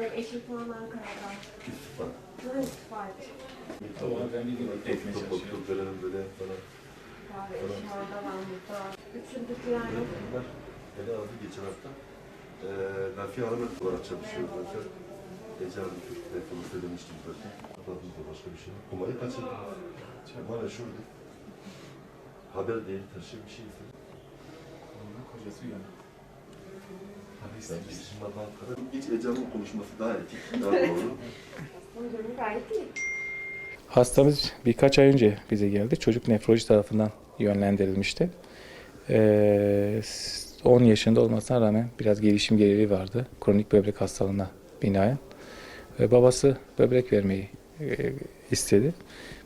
Annem eşim falan Ankara'da. İstifa. Ne istifa etti? Tamam ben gibi etmeye Çok çalışıyorum. görelim böyle falan. Abi eşim orada ben burada. Üçüncü yani. Ele aldı geçen hafta. Ee, Nafiye Hanım olarak çalışıyoruz zaten. Ece Hanım telefonu söylemiştim zaten. Kapatımızda başka bir şey. Kumayı kaçırdım. Kumay şurada. Haber değil, taşıyor bir şey. Onun kocası uyandı. Hastamız birkaç ay önce bize geldi. Çocuk nefroloji tarafından yönlendirilmişti. Ee, 10 yaşında olmasına rağmen biraz gelişim geriliği vardı. Kronik böbrek hastalığına binaen. Ve babası böbrek vermeyi e, istedi.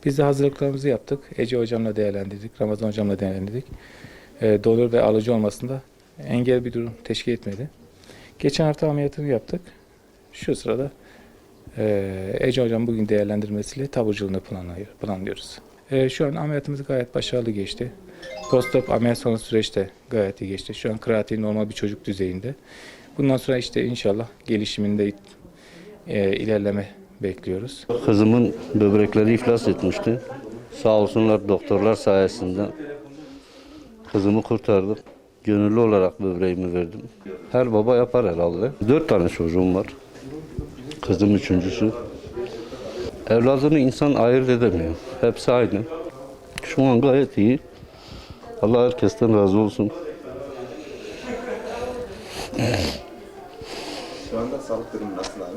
Biz de hazırlıklarımızı yaptık. Ece hocamla değerlendirdik, Ramazan hocamla değerlendirdik. E, donör ve alıcı olmasında engel bir durum teşkil etmedi. Geçen hafta ameliyatını yaptık. Şu sırada ee, Ece Hocam bugün değerlendirmesiyle taburculuğunu planlıyor- planlıyoruz. Ee, şu an ameliyatımız gayet başarılı geçti. Postop ameliyat sonrası süreçte gayet iyi geçti. Şu an kreatin normal bir çocuk düzeyinde. Bundan sonra işte inşallah gelişiminde e, ilerleme bekliyoruz. Kızımın böbrekleri iflas etmişti. Sağ olsunlar doktorlar sayesinde kızımı kurtardık. Gönüllü olarak böbreğimi verdim. Her baba yapar herhalde. Dört tane çocuğum var. Kızım üçüncüsü. Evladını insan ayırt edemiyor. Hepsi aynı. Şu an gayet iyi. Allah herkesten razı olsun. Şu anda sağlık durumu nasıl abi?